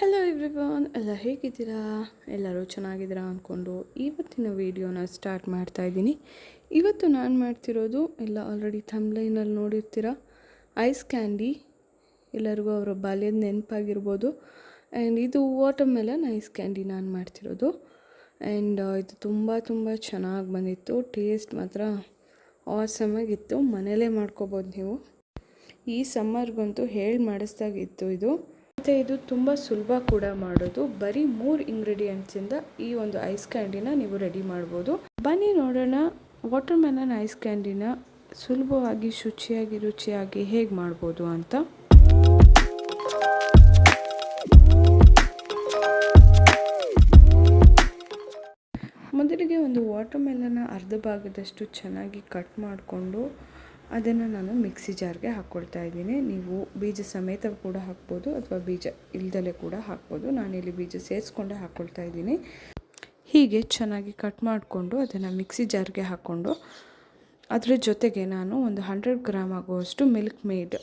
Everyone ಎಲ್ಲ ಹೇಗಿದ್ದೀರಾ? ಎಲ್ಲರೂ ಚೆನ್ನಾಗಿದ್ದೀರಾ ಅಂದ್ಕೊಂಡು ಇವತ್ತಿನ ವೀಡಿಯೋನ ಸ್ಟಾರ್ಟ್ ಮಾಡ್ತಾ ಇದ್ದೀನಿ. ಇವತ್ತು ನಾನು ಮಾಡ್ತಿರೋದು ಎಲ್ಲ ಆಲ್ರೆಡಿ ಥಮ್ಲೈನಲ್ಲಿ ನೋಡಿರ್ತೀರ? ಐಸ್ ಕ್ಯಾಂಡಿ ಎಲ್ಲರಿಗೂ ಅವರ ಬಾಲ್ಯದ ನೆನಪಾಗಿರ್ಬೋದು. ಆ್ಯಂಡ್ ಇದು ವಾಟರ್ ಮೆಲನ್ ಐಸ್ ಕ್ಯಾಂಡಿ ನಾನು ಮಾಡ್ತಿರೋದು. ಆ್ಯಂಡ್ ಇದು ತುಂಬ ತುಂಬ ಚೆನ್ನಾಗಿ ಬಂದಿತ್ತು ಟೇಸ್ಟ್ ಮಾತ್ರ ಆಸಮಾಗಿತ್ತು ಮನೇಲೇ ಮಾಡ್ಕೋಬೋದು ನೀವು. ಈ ಸಮ್ಮರ್ಗಂತೂ ಹೇಳಿ ಮಾಡಿಸ್ದಾಗಿತ್ತು ಇದು. ಮತ್ತು ಇದು ತುಂಬ ಸುಲಭ ಕೂಡ ಮಾಡೋದು. ಬರೀ ಮೂರು ಇಂಗ್ರೀಡಿಯೆಂಟ್ಸಿಂದ ಈ ಒಂದು ಐಸ್ ಕ್ಯಾಂಡಿನ ನೀವು ರೆಡಿ ಮಾಡ್ಬೋದು. ಬನ್ನಿ ನೋಡೋಣ ವಾಟರ್ ಮೆಲನ್ ಐಸ್ ಕ್ಯಾಂಡಿನ ಸುಲಭವಾಗಿ ಶುಚಿಯಾಗಿ ರುಚಿಯಾಗಿ ಹೇಗೆ ಮಾಡ್ಬೋದು ಅಂತ. ಮೊದಲಿಗೆ ಒಂದು ವಾಟರ್ ಮೆಲನ್ನ ಅರ್ಧ ಭಾಗದಷ್ಟು ಚೆನ್ನಾಗಿ ಕಟ್ ಮಾಡಿಕೊಂಡು ಅದನ್ನು ನಾನು ಮಿಕ್ಸಿ ಜಾರ್ಗೆ ಹಾಕ್ಕೊಳ್ತಾ ಇದ್ದೀನಿ. ನೀವು ಬೀಜ ಸಮೇತ ಕೂಡ ಹಾಕ್ಬೋದು ಅಥವಾ ಬೀಜ ಇಲ್ದಲೇ ಕೂಡ ಹಾಕ್ಬೋದು. ನಾನಿಲ್ಲಿ ಬೀಜ ಸೇರಿಸ್ಕೊಂಡೆ ಹಾಕ್ಕೊಳ್ತಾ ಇದ್ದೀನಿ. ಹೀಗೆ ಚೆನ್ನಾಗಿ ಕಟ್ ಮಾಡಿಕೊಂಡು ಅದನ್ನು ಮಿಕ್ಸಿ ಜಾರ್ಗೆ ಹಾಕ್ಕೊಂಡು ಅದರ ಜೊತೆಗೆ ನಾನು ಒಂದು ಹಂಡ್ರೆಡ್ ಗ್ರಾಮ್ ಆಗುವಷ್ಟು ಮಿಲ್ಕ್ ಮೇಡ್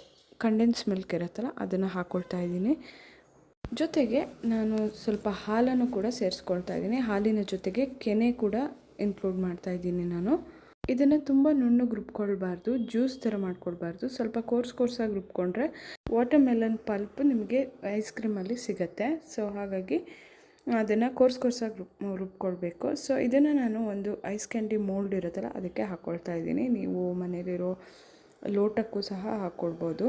ಕಂಡೆನ್ಸ್ ಮಿಲ್ಕ್ ಇರುತ್ತಲ್ಲ, ಅದನ್ನು ಹಾಕ್ಕೊಳ್ತಾ ಇದ್ದೀನಿ. ಜೊತೆಗೆ ನಾನು ಸ್ವಲ್ಪ ಹಾಲನ್ನು ಕೂಡ ಸೇರಿಸ್ಕೊಳ್ತಾ ಇದ್ದೀನಿ. ಹಾಲಿನ ಜೊತೆಗೆ ಕೆನೆ ಕೂಡ ಇನ್ಕ್ಲೂಡ್ ಮಾಡ್ತಾ ಇದ್ದೀನಿ ನಾನು. ಇದನ್ನು ತುಂಬ ನುಣ್ಣಗೆ ರುಬ್ಕೊಳ್ಬಾರ್ದು ಜ್ಯೂಸ್ ಥರ ಮಾಡ್ಕೊಳ್ಬಾರ್ದು. ಸ್ವಲ್ಪ ಕೋರ್ಸ್ ಕೋರ್ಸಾಗಿ ರುಬ್ಕೊಂಡ್ರೆ ವಾಟರ್ ಮೆಲನ್ ಪಲ್ಪ್ ನಿಮಗೆ ಐಸ್ ಕ್ರೀಮಲ್ಲಿ ಸಿಗುತ್ತೆ. ಸೊ, ಹಾಗಾಗಿ ಅದನ್ನು ಕೋರ್ಸ್ ಕೋರ್ಸಾಗಿ ರುಬ್ ರುಬ್ಕೊಳ್ಬೇಕು. ಸೊ, ಇದನ್ನು ನಾನು ಒಂದು ಐಸ್ ಕ್ಯಾಂಡಿ ಮೋಲ್ಡ್ ಇರುತ್ತಲ್ಲ, ಅದಕ್ಕೆ ಹಾಕ್ಕೊಳ್ತಾ ಇದ್ದೀನಿ. ನೀವು ಮನೇಲಿರೋ ಲೋಟಕ್ಕೂ ಸಹ ಹಾಕ್ಕೊಳ್ಬೋದು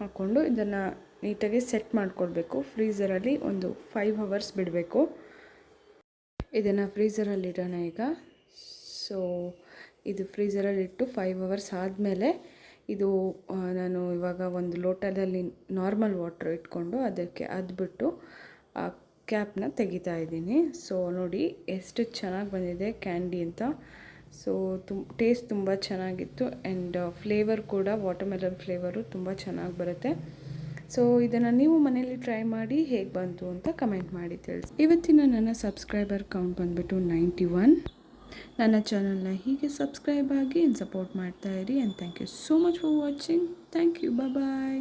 ಹಾಕ್ಕೊಂಡು ಇದನ್ನು ನೀಟಾಗಿ ಸೆಟ್ ಮಾಡ್ಕೊಳ್ಬೇಕು. ಫ್ರೀಝರಲ್ಲಿ ಒಂದು ಫೈವ್ ಅವರ್ಸ್ ಬಿಡಬೇಕು. ಇದನ್ನು ಫ್ರೀಝರಲ್ಲಿ ಇಡೋಣ ಈಗ. ಸೊ ಇದು ಫ್ರೀಝರಲ್ಲಿ ಇಟ್ಟು ಫೈವ್ ಅವರ್ಸ್ ಆದಮೇಲೆ ಇದು ನಾನು ಇವಾಗ ಒಂದು ಲೋಟದಲ್ಲಿ ನಾರ್ಮಲ್ ವಾಟ್ರ್ ಇಟ್ಕೊಂಡು ಅದಕ್ಕೆ ಅದ್ಬಿಟ್ಟು, ಆ ಕ್ಯಾಪ್ನ ತೆಗಿತಾ ಇದ್ದೀನಿ. ಸೊ ನೋಡಿ ಎಷ್ಟು ಚೆನ್ನಾಗಿ ಬಂದಿದೆ ಕ್ಯಾಂಡಿ ಅಂತ. ಸೊ ತುಮ್ ಟೇಸ್ಟ್ ತುಂಬ ಚೆನ್ನಾಗಿತ್ತು ಆ್ಯಂಡ್ ಫ್ಲೇವರ್ ಕೂಡ ವಾಟರ್ಮೆಲನ್ ಫ್ಲೇವರು ತುಂಬ ಚೆನ್ನಾಗಿ ಬರುತ್ತೆ. ಸೊ ಇದನ್ನು ನೀವು ಮನೇಲಿ ಟ್ರೈ ಮಾಡಿ ಹೇಗೆ ಬಂತು ಅಂತ ಕಮೆಂಟ್ ಮಾಡಿ ತಿಳಿಸಿ. ಇವತ್ತಿನ ನನ್ನ ಸಬ್ಸ್ಕ್ರೈಬರ್ ಕೌಂಟ್ ಬಂದುಬಿಟ್ಟು ನೈಂಟಿ ಒನ್ ನನ್ನ ಚಾನಲ್ನ ಹೀಗೆ ಸಬ್ಸ್ಕ್ರೈಬ್ ಆಗಿ ಸಪೋರ್ಟ್ ಮಾಡ್ತಾ ಇರಿ and thank you so much for watching thank you bye